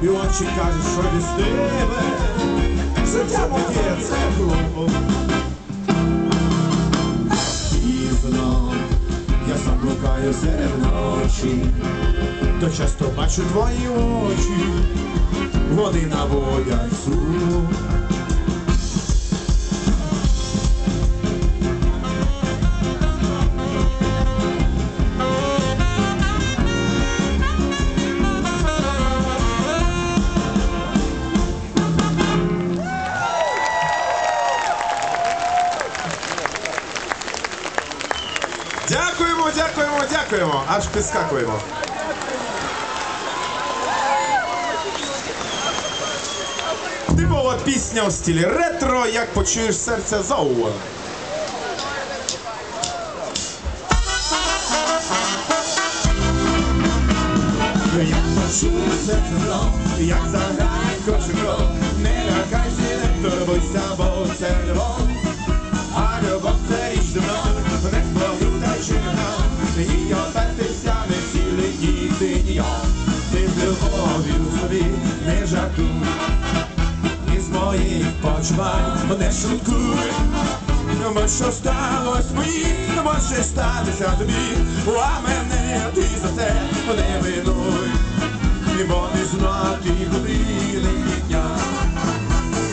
хлопчик каже, що без тебе життя моє це глупо. І я заблукаю блукаю серед ночі, то часто бачу твої очі, вони наводять сум. Аж підскакуємо. Типова пісня у стилі ретро, як почуєш серце зау. Як почуєш зау, як заграє кошиком, не лякайся, не турбуйся, бо це любов. Ніяк. Ти з любов'ю собі не жартуй, із моїх почувань не шуткуй. Бо що сталося мені, може статися тобі, а мене ти за це не винуй, бо не знати години і дня.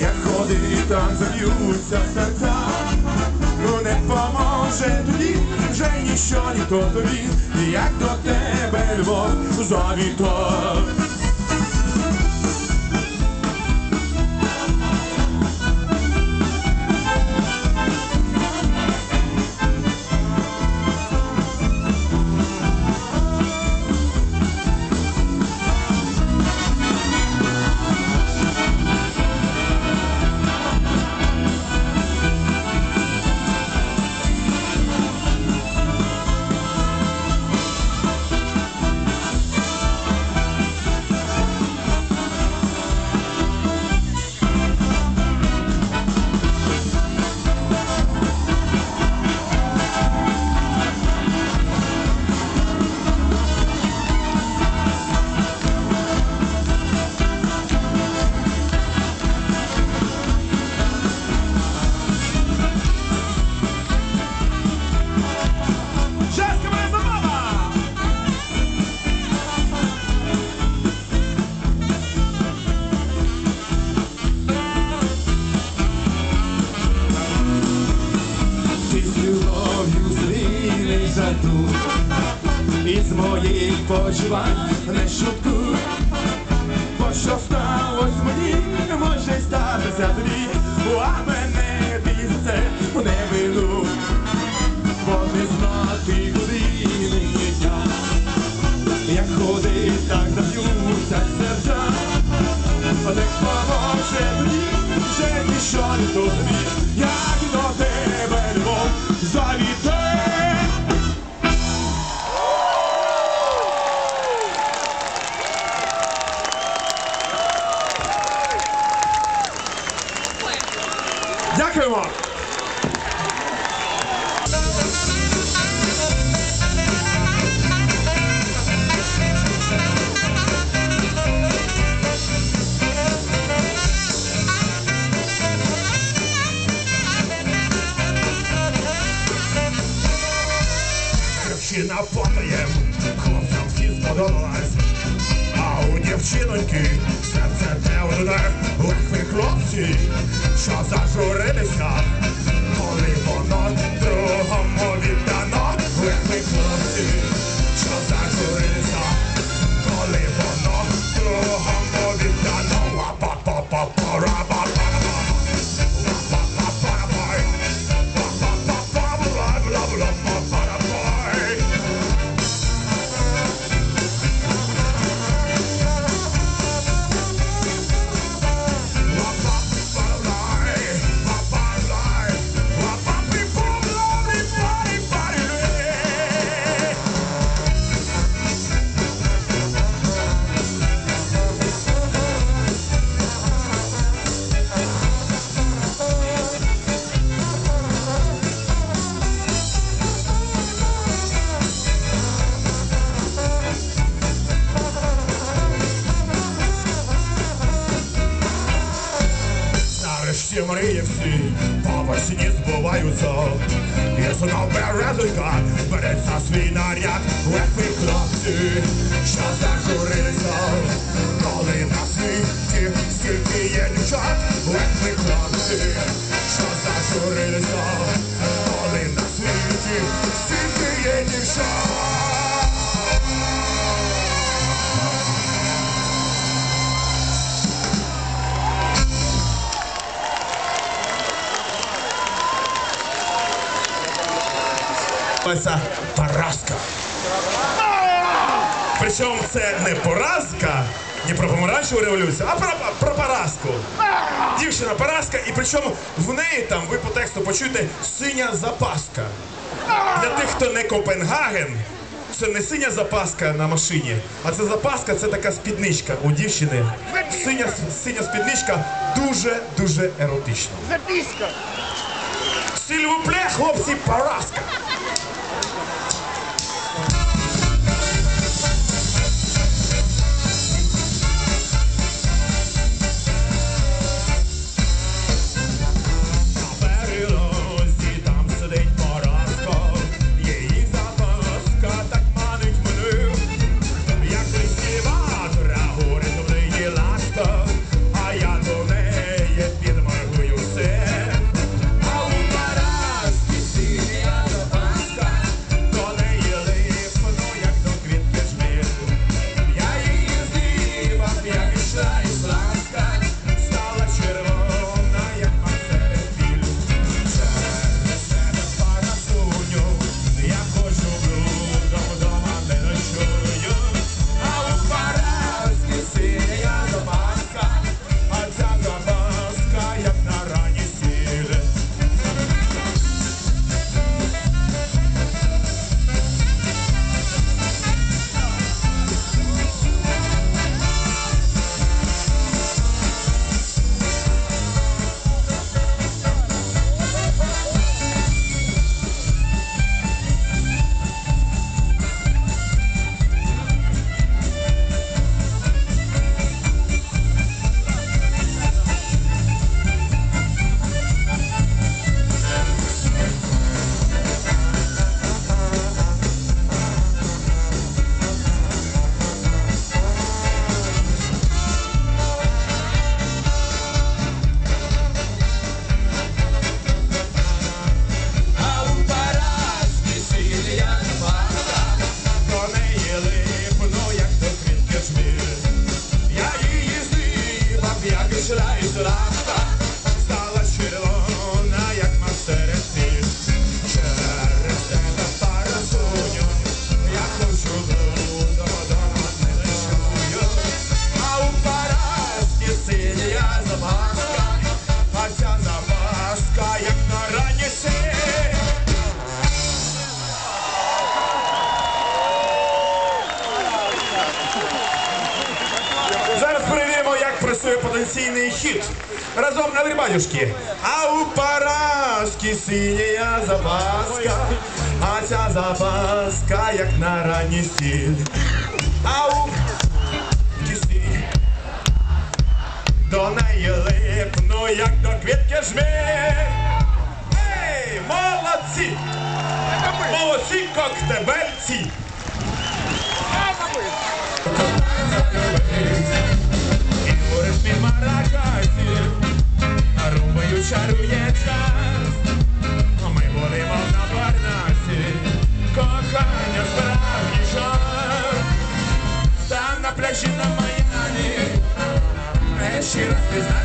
Як ходить, так заб'ються серця, ну не поможе тоді, вже ніщо ніхто тобі, як до тебе любов завіто. Із моїх почувань не шуткуй, хлопці, що зажурилися, всі по весні збуваються. Знов березонька береться свій наряд, легкий хлопці, що закурилися, коли на світі стільки є дівчат, легкий Це поразка. Причому це не поразка, не про помаранчеву революцію, а про, про поразку. Дівчина поразка, і причому в неї там ви по тексту почуєте синя запаска. Для тих, хто не Копенгаген, це не синя запаска на машині, а це запаска, це така спідничка у дівчини. Синя, синя спідничка дуже-дуже еротична. Записка. Сільвупле, хлопці, поразка. Працює потенційний. Разом на батюшки. А у Параски синя запаска, а ця запаска, як на ранній стіль. А у кісті до неї липну, як до квітки жмір. Ей, молодці! Молодці коктебельці! Чарує А ми будемо на Парнасі Кохання справді жар Там на пляжі на Майдані, ще раз ні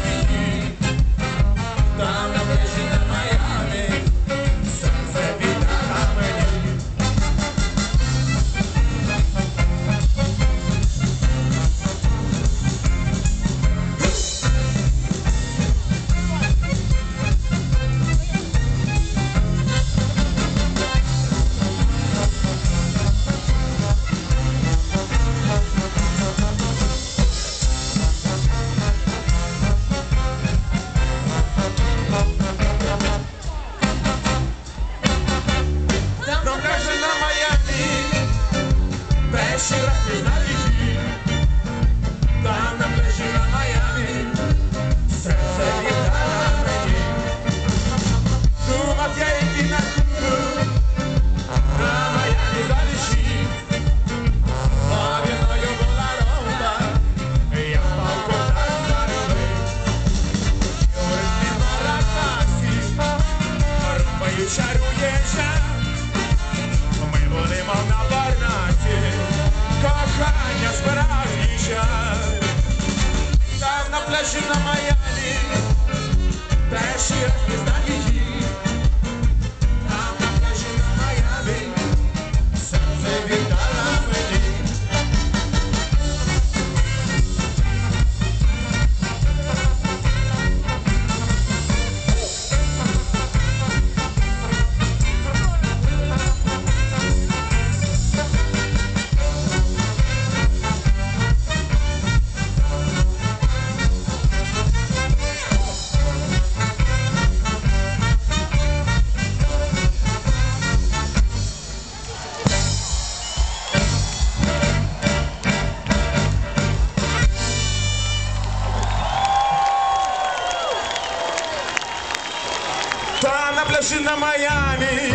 дівчина Майами,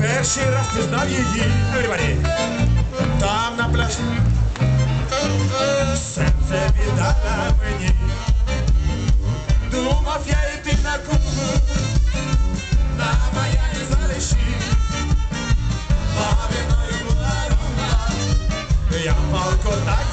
перший раз пізнав її. Everybody. Там на пляжі серце віддала мені. Думав я йти на Кубу, на Майами залишив. Бабиною була рука, я палко так